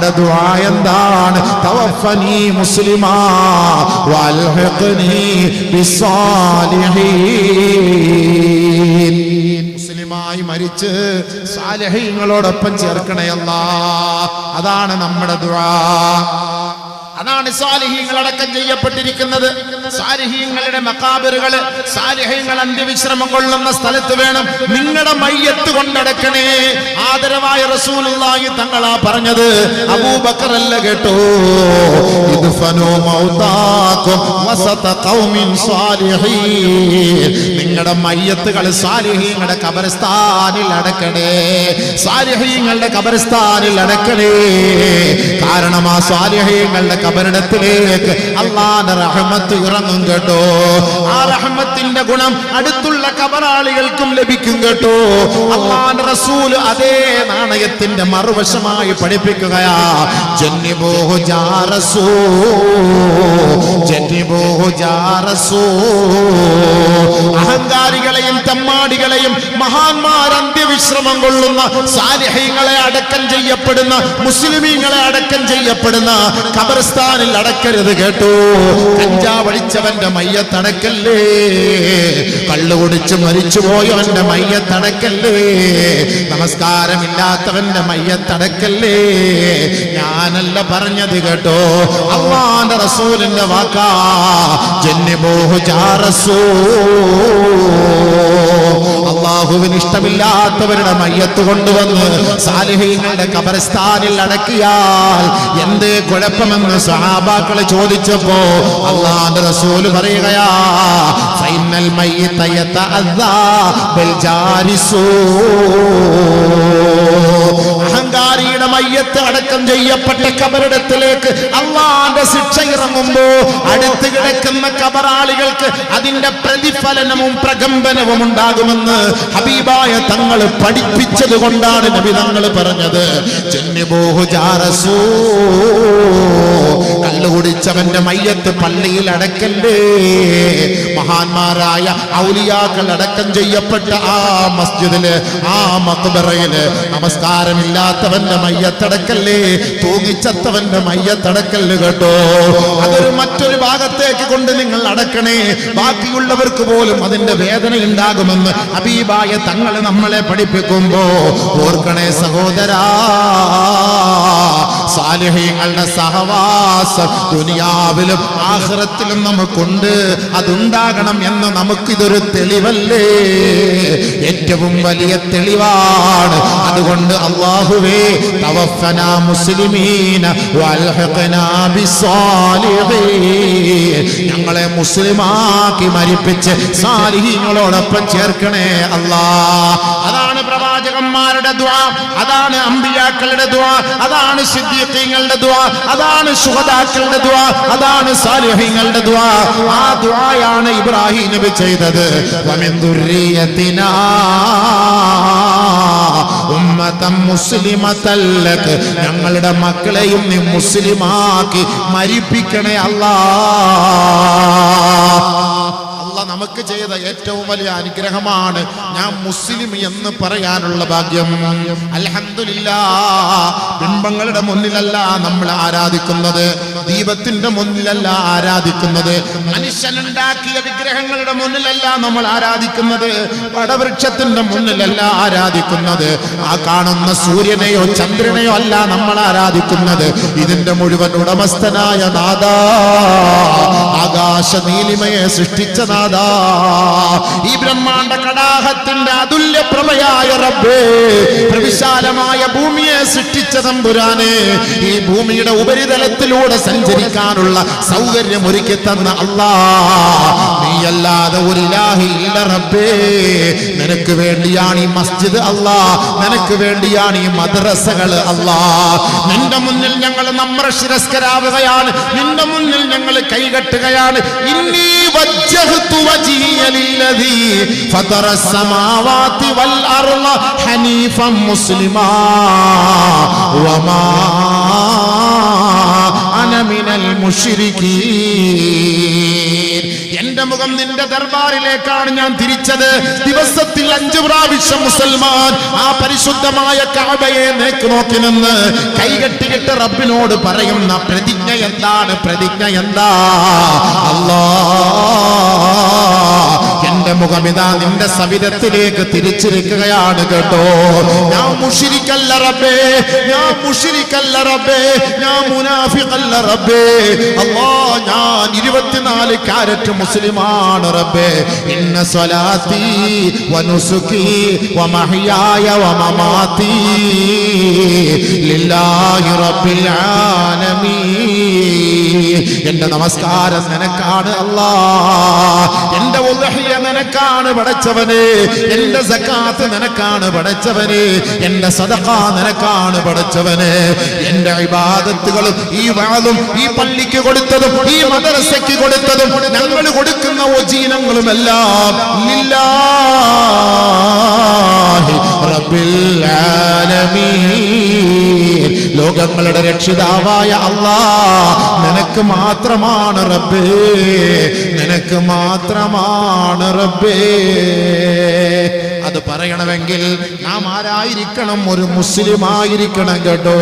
നമ്മുടെ ദുആ എന്താണ് തവഫനി മുസ്ലിമാ വൽഹിഖ്നി ബിസ്സാലിഹീൻ. മുസ്ലിമായി മരിച്ച് സാലിഹീങ്ങളോടൊപ്പം ചേർക്കണേ അല്ലാ അതാണ് നമ്മുടെ ദുആ. അതാണ് സാലിഹീങ്ങൾ അടക്കം ചെയ്യപ്പെട്ടിരിക്കുന്നത്. സാലിഹീങ്ങളുടെ മക്കാബിറുകൾ സാലിഹീങ്ങൾ അന്ത്യവിശ്രമം കൊള്ളുന്ന സ്ഥലത്ത് വേണം നിങ്ങളുടെ മയ്യത്ത് കൊണ്ടടക്കണേ. ആദരവായ റസൂലുള്ളാഹി തങ്ങളാ പറഞ്ഞത്. അബൂബക്കർ അല്ല കേട്ടോ. ഖൗമിൻ നിങ്ങളുടെ മയ്യത്തുകൾ സാലിഹീങ്ങളുടെ കബർസ്ഥാനിൽ അടക്കണേ. സാലിഹീങ്ങളുടെ കബർസ്ഥാനിൽ അടക്കണേ. കാരണം ആ സാലിഹീങ്ങളുടെ കബറിടത്തിലേക്ക്. അള്ളാന്റെ റഹ്മത്ത് ഇറങ്ങും കേട്ടോ. ആ റഹ്മത്തിന്റെ ഗുണം അടുത്തുള്ള കബറാളികൾക്കും ലഭിക്കും കേട്ടോ. അള്ളാന്റെ റസൂൽ അതേ നാണയത്തിന്റെ മറുവശമായി പഠിപ്പിക്കുകയാ. ജന്നിബോഹു ജാറസൂ ജന്നിബോഹു ജാറസൂ അഹങ്കാരികളെയും തമ്മാടികളെയും മഹാന്മാർ അന്ത്യവിശ്രമം കൊള്ളുന്ന സാലിഹ്യങ്ങളെ അടക്കം ചെയ്യപ്പെടുന്ന മുസ്ലിമീങ്ങളെ അടക്കം ചെയ്യപ്പെടുന്ന ഖബർസ്ഥാനിൽ അടക്കരുത് കേട്ടോ. കഞ്ചാവടിച്ചവന്റെ മയ്യത്തടക്കല്ലേ കള്ളു കുടിച്ച് മരിച്ചുപോയവന്റെ മയ്യത്തടക്കല്ലേ നമസ്കാരമില്ലാത്തവന്റെ മയ്യത്തടക്കല്ലേ ഞാനല്ല പറഞ്ഞത് കേട്ടോ. അള്ളാന്റെ റസൂലിന്റെ വാക്കാ. ജാറസൂ അള്ളാഹുവിന് ഇഷ്ടമില്ലാത്തവരുടെ മയ്യത്ത് കൊണ്ടുവന്ന് സാലിഹീങ്ങളുടെ കബർസ്ഥാനിൽ അടക്കിയാൽ എന്തേ കുഴപ്പമെന്ന് സഹാബാക്കളെ ചോദിച്ചപ്പോ അള്ളാന്റെ റസൂൽ പറയുകയാ ബിൽ ജാരിസൂ അഹങ്കാരിയുടെ മയ്യത്ത് അടക്കം ചെയ്യപ്പെട്ട കബറിടത്തിലേക്ക് അള്ളാന്റെ ശിക്ഷ ഇറങ്ങുമ്പോ അടുത്ത് കിടക്കുന്ന കബറാളികൾക്ക് അതിന്റെ പ്രതിഫലനവും പ്രകമ്പനവും ഉണ്ടാകുമെന്ന് ഹബീബായ തങ്ങൾ പഠിപ്പിച്ചത് കൊണ്ടാണ് നബി തങ്ങൾ പറഞ്ഞത്. കള്ളുകുടിച്ചവന്റെ മയ്യത്ത് പള്ളിയിൽ അടക്കല്ലേ? മഹാന്മാരായ ഔലിയാക്കൾ അടക്കം ചെയ്യപ്പെട്ട ആ മസ്ജിദിൽ ആ മക്ബറയിൽ നമസ്കാരമില്ലാത്തവന്റെ മയ്യത്തടക്കല്ലേ തൂങ്ങിച്ചത്തവന്റെ മയ്യത്തടക്കല്ല് കേട്ടോ. അതൊരു മറ്റൊരു ഭാഗത്തേക്ക് കൊണ്ട് നിങ്ങൾ അടക്കണേ ബാക്കിയുള്ളവർക്ക് പോലും അതിന്റെ വേദന ഉണ്ടാകുമെന്ന് അബീബായ തങ്ങളെ നമ്മളെ പഠിപ്പിക്കുമ്പോ ഓർക്കണേ സഹോദരാ. സാലിഹ്യങ്ങളുടെ സഹവാസം ദുനിയാവിലും ആഹ്റത്തിലും നമുക്കുണ്ട്. അതുണ്ടാകണം എന്ന് നമുക്കിതൊരു തെളിവല്ലേ? ഏറ്റവും വലിയ തെളിവാണ്. അതുകൊണ്ട് അള്ളാഹുവേ തവഫന മുസ്ലിമീന ഞങ്ങളെ മുസ്ലിമാക്കി മരിപ്പിച്ച് സാലിഹീങ്ങളോടൊപ്പം ചേർക്കണേ അല്ലാ. അതാണ് പ്രവാചകന്മാരുടെ ദ്വാ അതാണ് അമ്പിയാക്കളുടെ ദ്വാ അതാണ് സിദ്ദീഖീങ്ങളുടെ ദ്വാ അതാണ് സുഹദാക്കളുടെ ദ്വാ അതാണ് സാലിഹീങ്ങളുടെ ദ്വാ ആ ദ്വായാണ് ഇബ്രാഹിം നബി ചെയ്തത്. ഞങ്ങളുടെ മക്കളെയും നീ മുസ്ലിമാക്കി മരിപ്പിക്കണേ അല്ലാ. അല്ല നമുക്ക് ചെയ്ത ഏറ്റവും വലിയ അനുഗ്രഹമാണ് ഞാൻ മുസ്ലിം എന്ന് പറയാനുള്ള ഭാഗ്യം. അൽഹംദുലില്ലാ ബിംബങ്ങളുടെ മുന്നിലല്ല നമ്മൾ ആരാധിക്കുന്നത് ദീപത്തിന്റെ മുന്നിലല്ല ആരാധിക്കുന്നത് മനുഷ്യനുണ്ടാക്കിയ വിഗ്രഹങ്ങളുടെ മുന്നിലല്ല നമ്മൾ ആരാധിക്കുന്നത് വടവൃക്ഷത്തിന്റെ മുന്നിലല്ല ആരാധിക്കുന്നത്. ആ കാണുന്ന സൂര്യനെയോ ചന്ദ്രനെയോ അല്ല നമ്മൾ ആരാധിക്കുന്നത്. ഇതിന്റെ മുഴുവൻ ഉടമസ്ഥനായ നാദാ ആകാശ നീലിമയെ സൃഷ്ടിച്ച നാദാ ഈ ബ്രഹ്മാണ്ട കടാഹത്തിന്റെ അതുല്യ പ്രഭയായ റബ്ബേ പ്രവിശാലമായ ഭൂമിയെ സൃഷ്ടിച്ച തമ്പുരാനെ ഈ ഭൂമിയുടെ ഉപരിതലത്തിലൂടെ സഞ്ചരിക്കാനുള്ള സൗകര്യം ഒരുക്കി തന്ന അല്ലാ നീയല്ലാതെ ഒരു ഇലാഹി ഇല്ല റബ്ബേ നിനക്ക് വേണ്ടിയാണ് ഈ മസ്ജിദ് അല്ലാ നിനക്ക് വേണ്ടിയാണ് ഈ മദ്രസകൾ അല്ലാ നിന്റെ മുന്നിൽ ഞങ്ങൾ നമ്മുടെ ശിരസ്കരാവുകയാണ് നിന്റെ മുന്നിൽ ഞങ്ങൾ കൈകെട്ടുകയാണ് ഇന്നീ വജ്ജഹ്തു വജ്ഹിയ ലില്ലദീ ഫതറ السماوات والأرض حنيفا مسلما وما أنا من المشركين എന്റെ മുഖം നിന്റെ ദർബാറിലേക്കാണ് ഞാൻ തിരിച്ചത്. ദിവസത്തിൽ അഞ്ചു പ്രാവശ്യം മുസൽമാൻ ആ പരിശുദ്ധമായ കാബയെ നേക്ക് നോക്കി നിന്ന് കൈകെട്ടിയിട്ട് റബ്ബിനോട് പറയുന്ന പ്രതിജ്ഞ എന്താണ്? പ്രതിജ്ഞ എന്താ? അല്ലാ എന്റെ മുഖം ഇതാ നിന്റെ സവിധത്തിലേക്ക് തിരിച്ചിരിക്കുകയാണ് കേട്ടോ. ഞാൻ മുഷിരിക്കല്ല റബ്ബേ ഞാൻ മുഷിരിക്കല്ല റബ്ബേ ഞാൻ മുനാഫിക്കല്ല റബ്ബേ. അല്ലാ ഞാൻ ഇരുപത്തിനാല് കാരറ്റ് മുസ്ലിമാണ് റബ്ബേ. ഇന്ന സ്വലാത്തി വനുസുക്കി വമഹിയായ വമമാതി ലില്ലാഹി റബ്ബിൽ ആലമീൻ. എന്റെ നമസ്കാരം നിനക്കാണ് അല്ലാ. എന്റെ ഉദഹിയ നിനക്കാണ് പടച്ചവനെ. എന്റെ സക്കാത്ത് നിനക്കാണ് പടച്ചവനെ. എന്റെ സദഹ നിനക്കാണ് പടച്ചവനെ. എന്റെ ഇബാദത്തുകളും ഈ വാതും ഈ പള്ളിക്ക് കൊടുത്തതും ഈ മദ്രസയ്ക്ക് കൊടുത്തതും ഞങ്ങൾ കൊടുക്കുന്ന ഒജീനങ്ങളും എല്ലാം റബ്ബിൽ ആലമീൻ. ലോകങ്ങളുടെ രക്ഷിതാവായ അള്ളാ നിനക്ക് മാത്രമാണ് റബ്ബേ. നിനക്ക് മാത്രമാണ് റബ്ബേ. അത് പറയണമെങ്കിൽ നാം ആരായിരിക്കണം? ഒരു മുസ്ലിം ആയിരിക്കണം കേട്ടോ.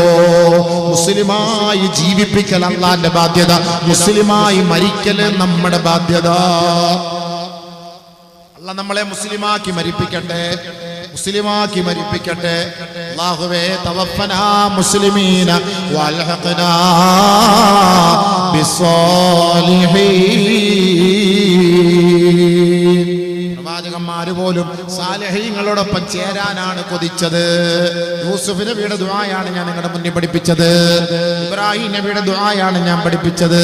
മുസ്ലിമായി ജീവിപ്പിക്കൽ അള്ളാന്റെ ബാധ്യത. മുസ്ലിമായി മരിക്കൽ നമ്മുടെ ബാധ്യത. അല്ല നമ്മളെ മുസ്ലിമാക്കി മരിപ്പിക്കട്ടെ. മുസ്ലിമാക്കി മരിപ്പിക്കട്ടെ. അല്ലാഹുവേ തവഫനാ മുസ്ലിമീന വൽഹഖനാ ബിസ്സാലിഹീൻ പ്രവാചകന്മാര് പോലും സാലഹീങ്ങളോടൊപ്പം ചേരാനാണ് കൊതിച്ചത്. യൂസുഫ് നബിയുടെ ദുആയാണ് ഞാൻ നിങ്ങളുടെ മുന്നിൽ പഠിപ്പിച്ചത്. ഇബ്രാഹിം നബിയുടെ ദുആയാണ് ഞാൻ പഠിപ്പിച്ചത്.